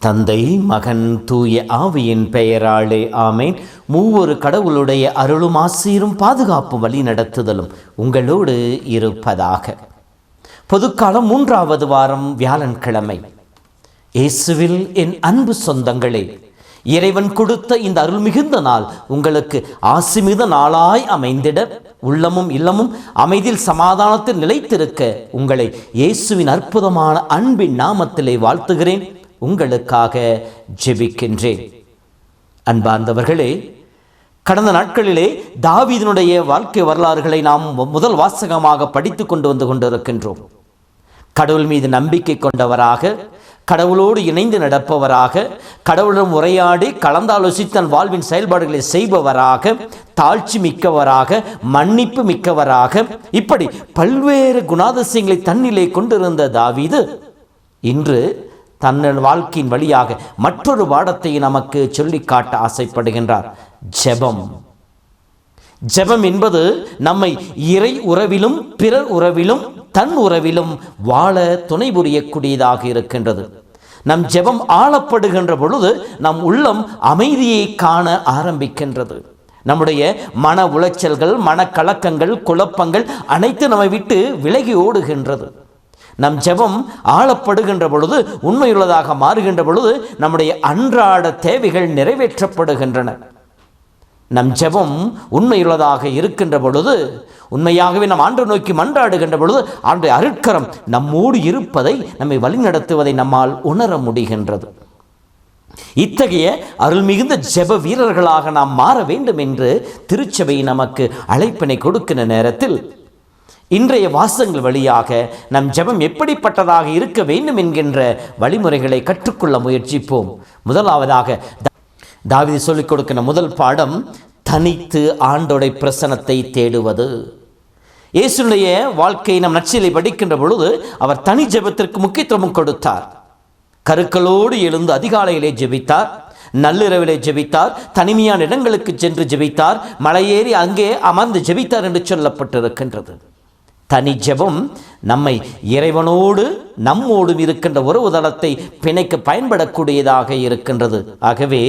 தந்தை மகன் தூய ஆவியின் பெயராலே ஆமேன். மூவொரு கடவுளுடைய அருளும் ஆசீரும் பாதுகாப்பு வழி நடத்துதலும் உங்களோடு இருப்பதாக. பொதுக்காலம் மூன்றாவது வாரம் வியாழன்கிழமை. இயேசுவில் என் அன்பு சொந்தங்களே இறைவன் கொடுத்த இந்த அருள் மிகுந்த நாள் உங்களுக்கு ஆசிமித நாளாய் அமைந்திட உள்ளமும் இல்லமும் அமைதியில் சமாதானத்தில் நிலைத்திருக்க உங்களை இயேசுவின் அற்புதமான அன்பின் நாமத்திலே வாழ்த்துகிறேன். உங்களுக்காக ஜெபிக்கின்றேன். அன்பார்ந்தவர்களே கடந்த நாட்களிலே தாவீதினுடைய வாழ்க்கை வரலாறுகளை நாம் முதல் வாசகமாக படித்து கொண்டு வந்து கொண்டிருக்கின்றோம். கடவுள் மீது நம்பிக்கை கொண்டவராக கடவுளோடு இணைந்து நடப்பவராக கடவுளுடன் உரையாடி கலந்தாலோசித்து தன் வாழ்வின் செயல்பாடுகளை செய்பவராக தாழ்ச்சி மிக்கவராக மன்னிப்பு மிக்கவராக இப்படி பல்வேறு குணாதிசயங்களை தன்னிலே கொண்டிருந்த தாவீது இன்று தன்னல் வாழ்க்கையின் வழியாக மற்றொரு பாடத்தை நமக்கு சொல்லிக்காட்ட ஆசைப்படுகின்றார். ஜெபம். ஜெபம் என்பது நம்மை இறை உறவிலும் பிறர் உறவிலும் தன் உறவிலும் வாழ துணை புரியக்கூடியதாக இருக்கின்றது. நம் ஜெபம் ஆளப்படுகின்ற பொழுது நம் உள்ளம் அமைதியை காண ஆரம்பிக்கின்றது. நம்முடைய மன உளைச்சல்கள் மனக்கலக்கங்கள் குழப்பங்கள் அனைத்து நம்மை விட்டு விலகி ஓடுகின்றது. நம் ஜெபம் ஆளப்படுகின்ற பொழுது உண்மையுள்ளதாக மாறுகின்ற பொழுது நம்முடைய அன்றாட தேவைகள் நிறைவேற்றப்படுகின்றன. நம் ஜெபம் உண்மையுள்ளதாக இருக்கின்ற பொழுது உண்மையாகவே நம் ஆண்டு நோக்கி மன்றாடுகின்ற பொழுது ஆண்டு அருட்கரம் நம்மோடு இருப்பதை நம்மை வழிநடத்துவதை நம்மால் உணர முடிகின்றது. இத்தகைய அருள்மிகுந்த ஜெப வீரர்களாக நாம் மாற வேண்டும் என்று திருச்சபை நமக்கு அழைப்பினை கொடுக்கிற நேரத்தில் இன்றைய வாசங்கள் வழியாக நம் ஜெபம் எப்படிப்பட்டதாக இருக்க வேண்டும் என்கின்ற வழிமுறைகளை கற்றுக்கொள்ள முயற்சிப்போம். முதலாவதாக தாவிதி சொல்லிக் கொடுக்கிற முதல் பாடம் தனித்து ஆண்டோடைய பிரசனத்தை தேடுவது. இயேசுடைய வாழ்க்கையை நம் நச்சிலை படிக்கின்ற பொழுது அவர் தனி ஜெபத்திற்கு முக்கியத்துவம் கொடுத்தார். கருக்களோடு எழுந்து அதிகாலையிலே ஜெபித்தார் நள்ளிரவிலே ஜெபித்தார் தனிமையான இடங்களுக்கு சென்று ஜெபித்தார் மலையேறி அங்கே அமர்ந்து ஜெபித்தார் என்று சொல்லப்பட்டிருக்கின்றது. தனி ஜெபம் நம்மை இறைவனோடு நம்மோடும் இருக்கின்ற உறவு தளத்தை பிணைக்க பயன்படக்கூடியதாக இருக்கின்றது. ஆகவே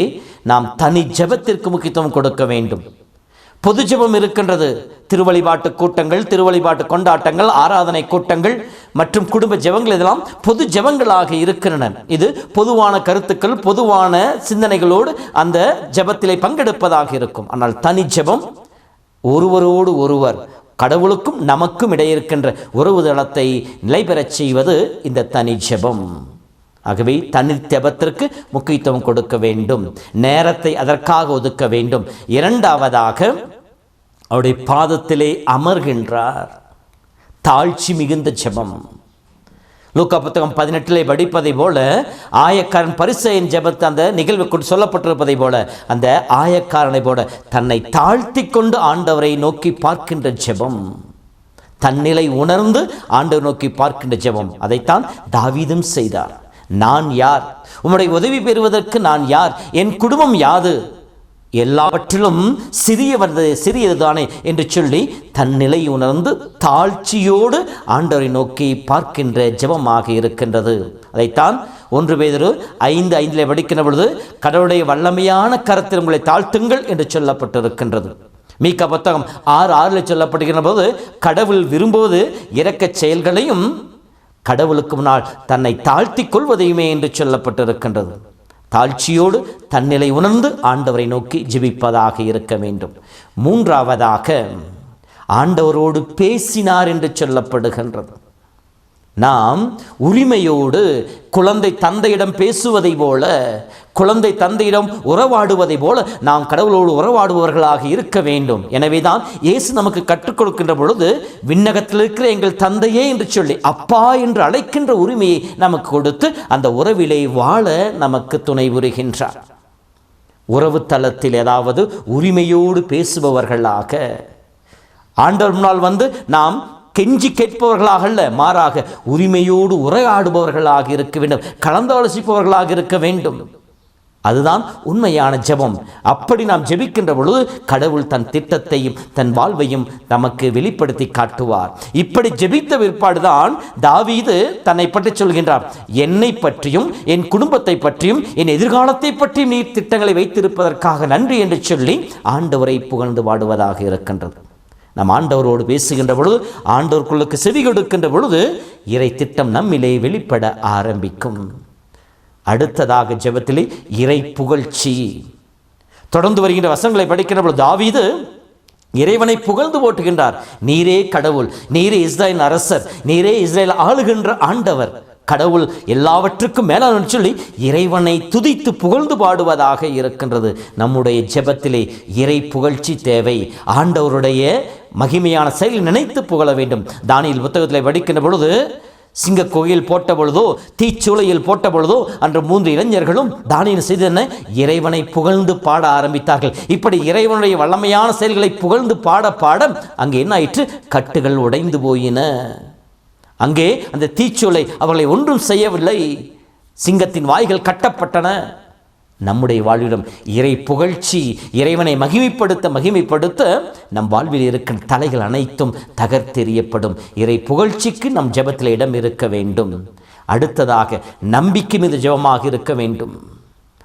நாம் தனி ஜெபத்திற்கு முக்கியத்துவம் கொடுக்க வேண்டும். பொது ஜெபம் இருக்கின்றது. திருவழிபாட்டு கூட்டங்கள் திருவழிபாட்டு கொண்டாட்டங்கள் ஆராதனை கூட்டங்கள் மற்றும் குடும்ப ஜெபங்கள் இதெல்லாம் பொது ஜெபங்களாக இருக்கின்றன. இது பொதுவான கருத்துக்கள் பொதுவான சிந்தனைகளோடு அந்த ஜபத்திலே பங்கெடுப்பதாக இருக்கும். ஆனால் தனி ஜெபம் ஒருவரோடு ஒருவர் கடவுளுக்கும் நமக்கும் இடையிருக்கின்ற உறவு தளத்தை நிலை பெறச் செய்வது இந்த தனி ஜெபம். ஆகவே தனி ஜெபத்திற்கு முக்கியத்துவம் கொடுக்க வேண்டும். நேரத்தை அதற்காக ஒதுக்க வேண்டும். இரண்டாவதாக அவருடைய பாதத்திலே அமர்கின்றார். தாழ்ச்சி மிகுந்த ஜெபம். லூக்கா புத்தகம் பதினெட்டிலே படிப்பதை போல ஆயக்காரன் பரிசையின் ஜெபத்து அந்த நிகழ்வு கொண்டு சொல்லப்பட்டிருப்பதை போல அந்த ஆயக்காரனை போல தன்னை தாழ்த்தி கொண்டு ஆண்டவரை நோக்கி பார்க்கின்ற ஜெபம். தன்னிலை உணர்ந்து ஆண்டவர் நோக்கி பார்க்கின்ற ஜெபம். அதைத்தான் தாவீதும் செய்தார். நான் யார்? உம்முடைய உதவி பெறுவதற்கு நான் யார்? என் குடும்பம் யாது? எல்லாவற்றிலும் சிறியவர் சிறியதுதானே என்று சொல்லி தன் நிலை உணர்ந்து தாழ்ச்சியோடு ஆண்டவரை நோக்கி பார்க்கின்ற ஜெபமாக இருக்கின்றது. அதைத்தான் ஒன்று பேதரு ஐந்து ஐந்திலே படிக்கின்ற பொழுது கடவுளுடைய வல்லமையான கரத்தில் உங்களை தாழ்த்துங்கள் என்று சொல்லப்பட்டிருக்கின்றது. மீக்க புத்தகம் ஆறு ஆறில் சொல்லப்படுகின்ற போது கடவுள் விரும்புவது இரக்கச் செயல்களையும் கடவுளுக்கு முன்னால் தன்னை தாழ்த்திக் கொள்வதையுமே என்று சொல்லப்பட்டிருக்கின்றது. தாழ்ச்சியோடு தன்னிலை உணர்ந்து ஆண்டவரை நோக்கி ஜிபிப்பதாக இருக்க வேண்டும். மூன்றாவதாக ஆண்டவரோடு பேசினார் என்று சொல்லப்படுகின்றது. நாம் உரிமையோடு குழந்தை தந்தையிடம் பேசுவதை போல குழந்தை தந்தையிடம் உறவாடுவதை போல நாம் கடவுளோடு உறவாடுபவர்களாக இருக்க வேண்டும். எனவேதான் இயேசு நமக்கு கற்றுக் கொடுக்கின்ற பொழுது விண்ணகத்தில் இருக்கிற எங்கள் தந்தையே என்று சொல்லி அப்பா என்று அழைக்கின்ற உரிமையை நமக்கு கொடுத்து அந்த உறவிலே வாழ நமக்கு துணை புரிகின்றார். உறவு தளத்தில் ஏதாவது உரிமையோடு பேசுபவர்களாக ஆண்டவர் முன்னால் வந்து நாம் கெஞ்சி கேட்பவர்களாக அல்ல மாறாக உரிமையோடு உரையாடுபவர்களாக இருக்க வேண்டும் கலந்தாலோசிப்பவர்களாக இருக்க வேண்டும். அதுதான் உண்மையான ஜெபம். அப்படி நாம் ஜெபிக்கின்ற பொழுது கடவுள் தன் திட்டத்தையும் தன் வாழ்வையும் நமக்கு வெளிப்படுத்தி காட்டுவார். இப்படி ஜெபித்த விற்பாடுதான் தாவீது தன்னை பற்றி சொல்கின்றார். என்னை பற்றியும் என் குடும்பத்தை பற்றியும் என் எதிர்காலத்தை பற்றியும் நீர் திட்டங்களை வைத்திருப்பதற்காக நன்றி என்று சொல்லி ஆண்டவரை புகழ்ந்து வாடுவதாக இருக்கின்றது. நம் ஆண்டவரோடு பேசுகின்ற பொழுது ஆண்டவர்களுக்கு செவி கொடுக்கின்ற பொழுது இறை திட்டம் நம்மிலே வெளிப்பட ஆரம்பிக்கும். அடுத்ததாக ஜெபத்திலே இறை புகழ்ச்சி. தொடர்ந்து வருகின்ற வசங்களை படிக்கின்ற பொழுது தாவீது இறைவனை புகழ்ந்து போட்டுகின்றார் நீரே கடவுள் நீரே இஸ்ரேல் அரசர் நீரே இஸ்ரேல் ஆளுகின்ற ஆண்டவர். கடவுள் எல்லாவற்றுக்கும் மேலான சொல்லி இறைவனை துதித்து புகழ்ந்து பாடுவதாக இருக்கின்றது. நம்முடைய ஜெபத்திலே இறை புகழ்ச்சி தேவை. ஆண்டவருடைய மகிமையான செயல் நினைத்து புகழ வேண்டும். தானியில் புத்தகத்தில் படிக்கின்ற பொழுது சிங்க கோயில் போட்ட பொழுதோ தீச்சூளையில் போட்ட பொழுதோ அன்று மூன்று இளைஞர்களும் தானியம் செய்தன இறைவனை புகழ்ந்து பாட ஆரம்பித்தார்கள். இப்படி இறைவனுடைய வல்லமையான செயல்களை புகழ்ந்து பாட பாட அங்கே என்ன ஆயிற்று? கட்டுகள் உடைந்து போயின. அங்கே அந்த தீச்சூளை அவர்களை ஒன்றும் செய்யவில்லை. சிங்கத்தின் வாய்கள் கட்டப்பட்டன. நம்முடைய வாழ்விலும் இறை புகழ்ச்சி இறைவனை மகிமைப்படுத்த மகிமைப்படுத்த நம் வாழ்வில் இருக்கும் தலைகள் அனைத்தும் தகர்த்தெறியப்படும். இறை புகழ்ச்சிக்கு நம் ஜெபத்தில் இடம் இருக்க வேண்டும். அடுத்ததாக நம்பிக்கை மீது ஜெபமாக இருக்க வேண்டும்.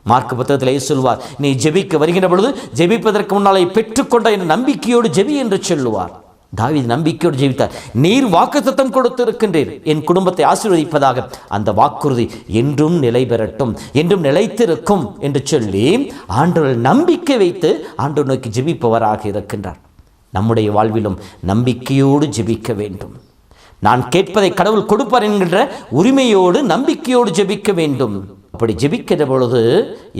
மார்க் புத்தகத்திலே சொல்வார் நீ ஜெபிக்க வருகின்ற பொழுது ஜெபிப்பதற்கு முன்னாலே பெற்றுக்கொண்ட என்ற நம்பிக்கையோடு ஜெபி என்று சொல்லுவார். தாவித நம்பிக்கையோடு ஜெபித்தார் நீர் வாக்குத்தத்தம் கொடுத்திருக்கின்றீர். என் குடும்பத்தை ஆசீர்வதிப்பதாக அந்த வாக்குறுதி என்றும் நிலை பெறட்டும் என்றும் நிலைத்திருக்கும் என்று சொல்லி ஆண்டவர் நம்பிக்கை வைத்து ஆண்டு நோக்கி ஜெபிப்பவராக இருக்கின்றார். நம்முடைய வாழ்விலும் நம்பிக்கையோடு ஜெபிக்க வேண்டும். நான் கேட்பதை கடவுள் கொடுப்பார் என்கின்ற உரிமையோடு நம்பிக்கையோடு ஜெபிக்க வேண்டும். அப்படி ஜெபிக்கிற பொழுது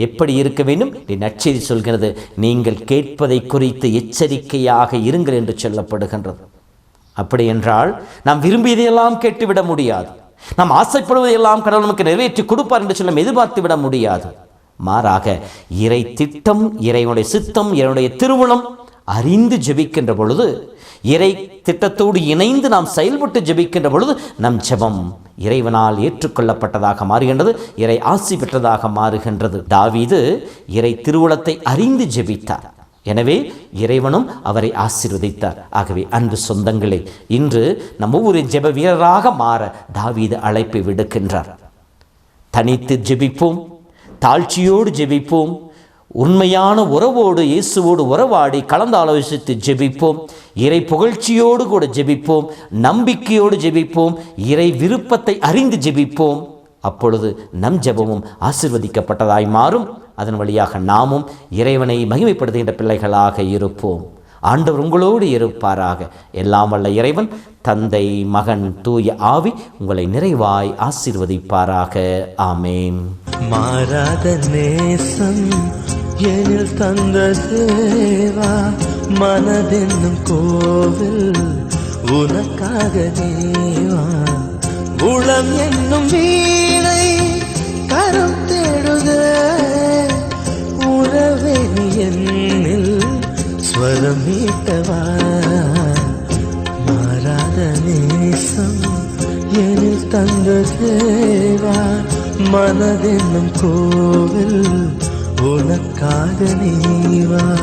எப்படி இருக்க வேண்டும்? நீ நற்செய்தி சொல்கிறது நீங்கள் கேட்பதை குறித்து எச்சரிக்கையாக இருங்கள் என்று சொல்லப்படுகின்றது. அப்படி என்றால் நாம் விரும்பியதையெல்லாம் கேட்டுவிட முடியாது. நாம் ஆசைப்படுவதையெல்லாம் கடவுள் நமக்கு நிறைவேற்றி கொடுப்பார் என்று சொல்ல எதிர்பார்த்து விட முடியாது. மாறாக இறை திட்டம் இறைவனுடைய சித்தம் இறைவனுடைய திருமணம் அறிந்து ஜெபிக்கின்ற பொழுது இறை திட்டத்தோடு இணைந்து நாம் செயல்பட்டு ஜெபிக்கின்ற பொழுது நம் ஜெபம் இறைவனால் ஏற்றுக்கொள்ளப்பட்டதாக மாறுகின்றது இறை ஆசி பெற்றதாக மாறுகின்றது. தாவீது இறை திருவுளத்தை அறிந்து ஜெபித்தார். எனவே இறைவனும் அவரை ஆசீர்வதித்தார். ஆகவே அன்பு சொந்தங்களே இன்று நம் ஒவ்வொரு ஜெப வீரராக மாற தாவீது அழைப்பை விடுக்கின்றார். தனித்து ஜெபிப்போம் தாழ்ச்சியோடு ஜெபிப்போம் உண்மையான உறவோடு இயேசுவோடு உறவாடி கலந்து ஆலோசித்து ஜெபிப்போம். இறை புகழ்ச்சியோடு கூட ஜெபிப்போம் நம்பிக்கையோடு ஜெபிப்போம் இறை விருப்பத்தை அறிந்து ஜெபிப்போம். அப்பொழுது நம் ஜெபமும் ஆசிர்வதிக்கப்பட்டதாய் மாறும். அதன் வழியாக நாமும் இறைவனை மகிமைப்படுத்துகின்ற பிள்ளைகளாக இருப்போம். ஆண்டவர் உங்களோடு இருப்பாராக. எல்லாம் வல்ல இறைவன் தந்தை மகன் தூய ஆவி உங்களை நிறைவாய் ஆசீர்வதிப்பாராக. ஆமேன். மாறாத நேசம் எனில் தந்த தேவா மனதென்னும் கோவில் உனக்காக தேவா. உளம் என்னும் வீணை கரம் தேடுக. உறவே என்னில் ஸ்வரம் மீட்டவா. மாறாத நேசம் எனில் தந்த தேவா. மனதென்னும் கோவில் உனக்காக நீவா.